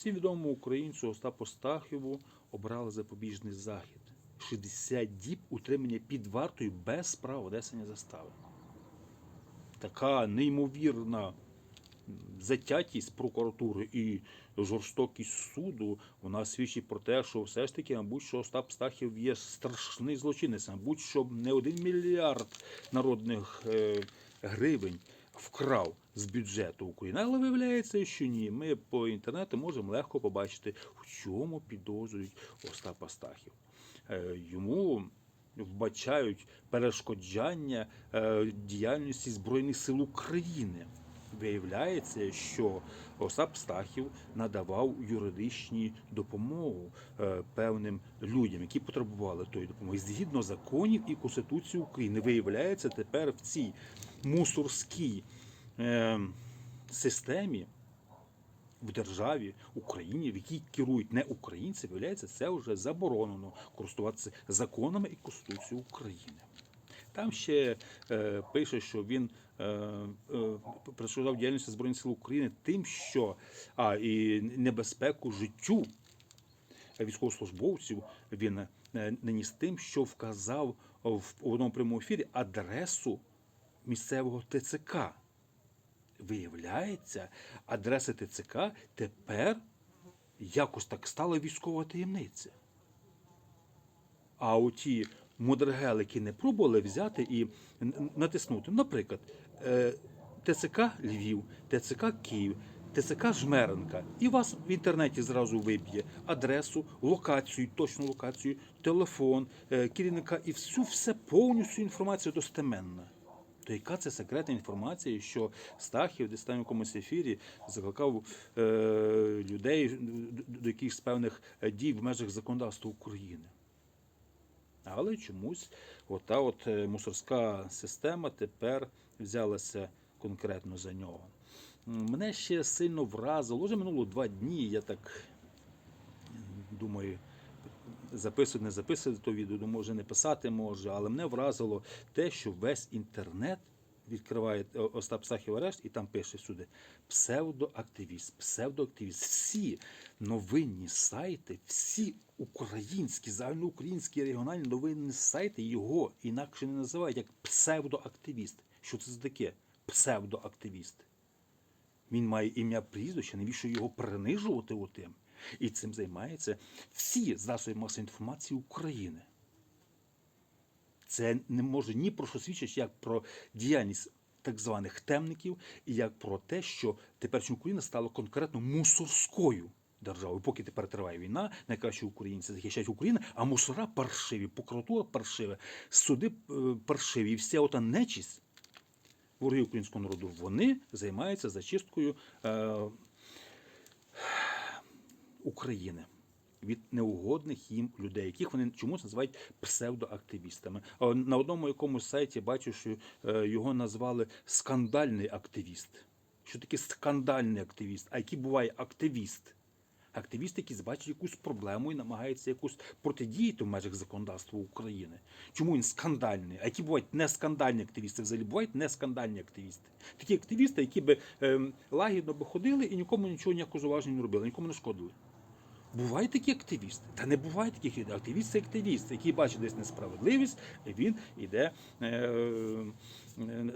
Всім відомому українцю Остапу Стахіву обрали запобіжний захід. 60 діб утримання під вартою без права внесення застави. Така неймовірна затятість прокуратури і жорстокість суду вона свідчить про те, що все ж таки, мабуть, що Остап Стахів є страшний злочинець, мабуть, що не один мільярд народних е, гривень вкрав з бюджету України. Але виявляється, що ні. Ми по інтернету можемо легко побачити, в чому підозрюють Остапа Стахів. Е, йому вбачають перешкоджання е, діяльності Збройних сил України. Виявляється, що Остап Стахів надавав юридичні допомогу е, певним людям, які потребували тої допомоги. Згідно законів і Конституції України, виявляється тепер в цій мусорській е, системі в державі Україні, в якій керують не українці, виявляється, це вже заборонено користуватися законами і Конституцією України. Там ще е, пише, що він е, е, перешкоджав діяльності Збройних сил України тим, що а, і небезпеку життю військовослужбовців він е, наніс тим, що вказав в одному прямому ефірі адресу місцевого ТЦК. Виявляється, адреса ТЦК тепер якось так стала військова таємниця. А оті мудрагелики не пробували взяти і натиснути. Наприклад, е, ТЦК Львів, ТЦК Київ, ТЦК Жмеренка. І вас в інтернеті зразу виб'є адресу, локацію, точну локацію, телефон е, керівника і всю все повністю інформація достеменна. То яка це секретна інформація, що Стахів десь там в якомусь ефірі закликав е, людей до, до якихось певних е, дій в межах законодавства України? Але чомусь ота от е, мусорська система тепер взялася конкретно за нього. Мене ще сильно вразило, вже минуло два дні, я так думаю, записувати, не записувати то відео, думаю, може не писати може, але мене вразило те, що весь інтернет відкриває е, Остап Сахів арешт і там пише сюди псевдоактивіст, псевдоактивіст. Всі новинні сайти, всі українські, загальноукраїнські регіональні новинні сайти його інакше не називають як псевдоактивіст. Що це за таке? Псевдоактивіст. Він має ім'я прізвище, навіщо його принижувати отим? І цим займаються всі засоби масової інформації України. Це не може ні про що свідчити, як про діяльність так званих темників, і як про те, що теперішня Україна стала конкретно мусорською державою. Поки тепер триває війна, найкращі українці захищають Україну, а мусора паршиві, прокуратура паршива, суди е, паршиві, і вся ота нечість вороги українського народу, вони займаються зачисткою е, України від неугодних їм людей, яких вони чомусь називають псевдоактивістами. На одному якомусь сайті бачу, що е, його назвали скандальний активіст. Що таке скандальний активіст? А який буває активіст? Активіст, який бачить якусь проблему і намагається якусь протидіяти в межах законодавства України. Чому він скандальний? А які бувають не скандальні активісти? Взагалі бувають не скандальні активісти. Такі активісти, які би ем, лагідно би ходили і нікому нічого ніякого зауваження не робили, нікому не шкодили. Бувають такі активісти. Та не буває таких людей. Активіст це активіст, який бачить десь несправедливість, і він іде, е, е,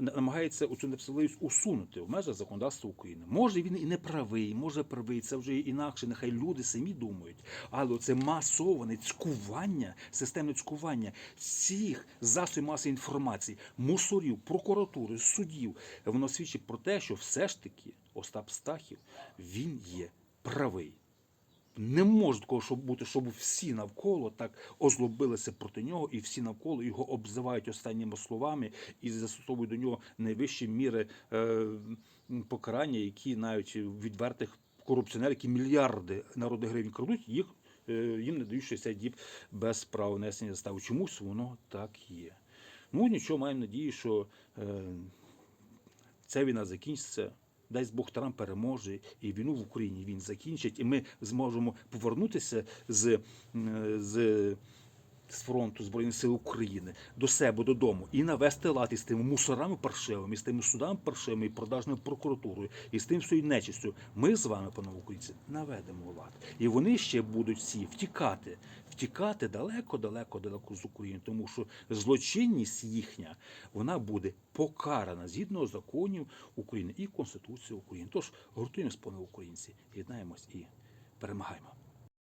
намагається цю несправедливість усунути в межах законодавства України. Може він і не правий, може правий, це вже інакше. Нехай люди самі думають. Але це масоване цькування, системне цькування всіх засобів масової інформації, мусорів, прокуратури, судів. Воно свідчить про те, що все ж таки Остап Стахів він є правий. Не може такого щоб бути, щоб всі навколо так озлобилися проти нього, і всі навколо його обзивають останніми словами і застосовують до нього найвищі міри е, покарання, які навіть відвертих корупціонерів, які мільярди народних гривень крадуть, їх е, їм не дають 60 діб без права внесення застави. Чомусь воно так є. Ну нічого, маємо надію, що е, ця війна закінчиться. Дасть Бог Трамп переможе, і війну в Україні він закінчить, і ми зможемо повернутися з, з з фронту Збройних сил України до себе додому і навести лад із тими мусорами паршивими, з тими судами паршивими, і продажною прокуратурою, і з тим всією нечистю, ми з вами, панове українці, наведемо лад. І вони ще будуть всі втікати, втікати далеко, далеко, з України, тому що злочинність їхня вона буде покарана згідно законів України і Конституції України. Тож гуртуємо панове українці, єднаємось і перемагаємо.